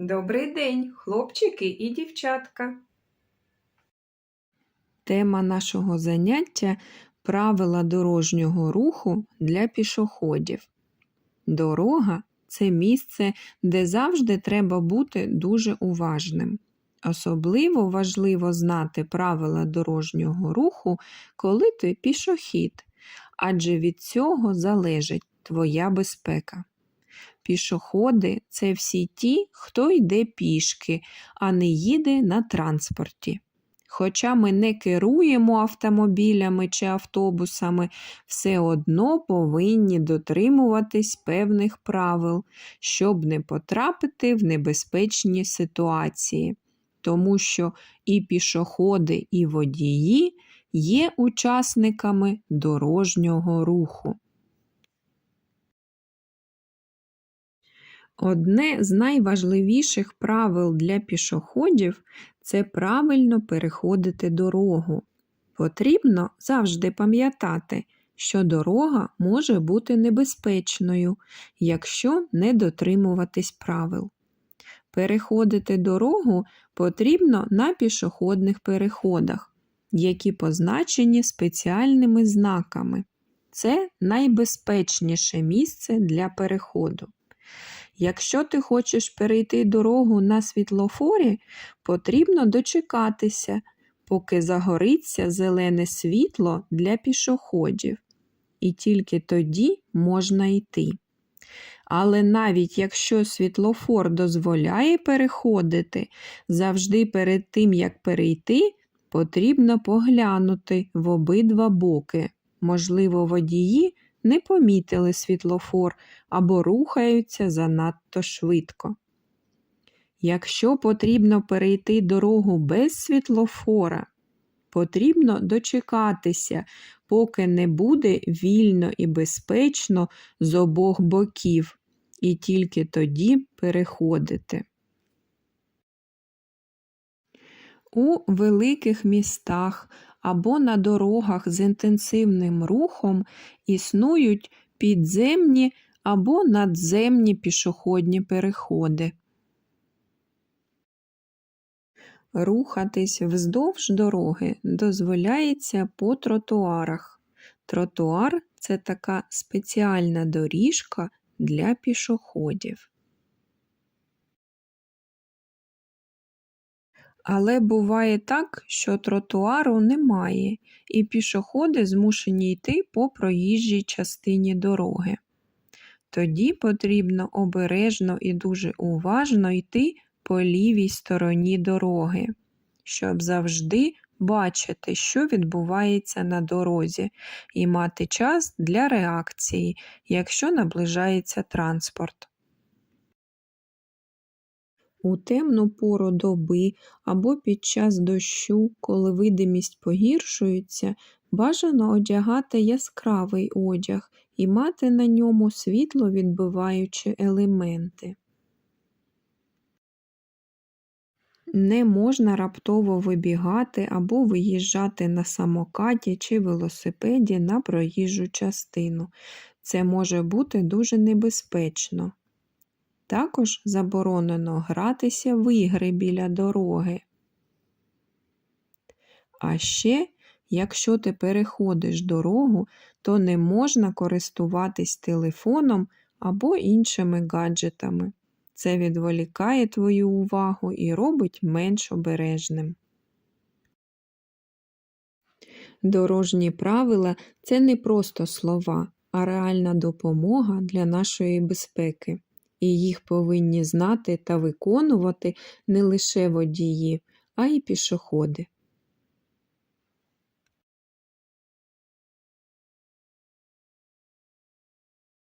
Добрий день, хлопчики і дівчатка. Тема нашого заняття правила дорожнього руху для пішоходів. Дорога це місце, де завжди треба бути дуже уважним. Особливо важливо знати правила дорожнього руху, коли ти пішохід, адже від цього залежить твоя безпека. Пішоходи це всі ті, хто йде пішки, а не їде на транспорті. Хоча ми не керуємо автомобілями чи автобусами, все одно повинні дотримуватись певних правил, щоб не потрапити в небезпечні ситуації, тому що і пішоходи, і водії є учасниками дорожнього руху. Одне з найважливіших правил для пішоходів це правильно переходити дорогу. Потрібно завжди пам'ятати, що дорога може бути небезпечною, якщо не дотримуватись правил. Переходити дорогу потрібно на пішохідних переходах, які позначені спеціальними знаками. Це найбезпечніше місце для переходу. Якщо ти хочеш перейти дорогу на світлофорі, потрібно дочекатися, поки загориться зелене світло для пішоходів, і тільки тоді можна йти. Але навіть якщо світлофор дозволяє переходити, завжди перед тим, як перейти, потрібно поглянути в обидва боки. Можливо, водії не помітили світлофор або рухаються занадто швидко. Якщо потрібно перейти дорогу без світлофора, потрібно дочекатися, поки не буде вільно і безпечно з обох боків, і тільки тоді переходити. У великих містах або на дорогах з інтенсивним рухом існують підземні або надземні пішохідні переходи. Рухатись вздовж дороги дозволяється по тротуарах. Тротуар це така спеціальна доріжка для пішоходів. Але буває так, що тротуару немає, і пішоходи змушені йти по проїжджій частині дороги. Тоді потрібно обережно і дуже уважно йти по лівій стороні дороги, щоб завжди бачити, що відбувається на дорозі, і мати час для реакції, якщо наближається транспорт. У темну пору доби або під час дощу, коли видимість погіршується, бажано одягати яскравий одяг і мати на ньому світловідбиваючі елементи. Не можна раптово вибігати або виїжджати на самокаті чи велосипеді на проїжджу частину. Це може бути дуже небезпечно. Також заборонено гратися в ігри біля дороги. А ще, якщо ти переходиш дорогу, то не можна користуватись телефоном або іншими гаджетами. Це відволікає твою увагу і робить менш обережним. Дорожні правила це не просто слова, а реальна допомога для нашої безпеки і їх повинні знати та виконувати не лише водії, а й пішоходи.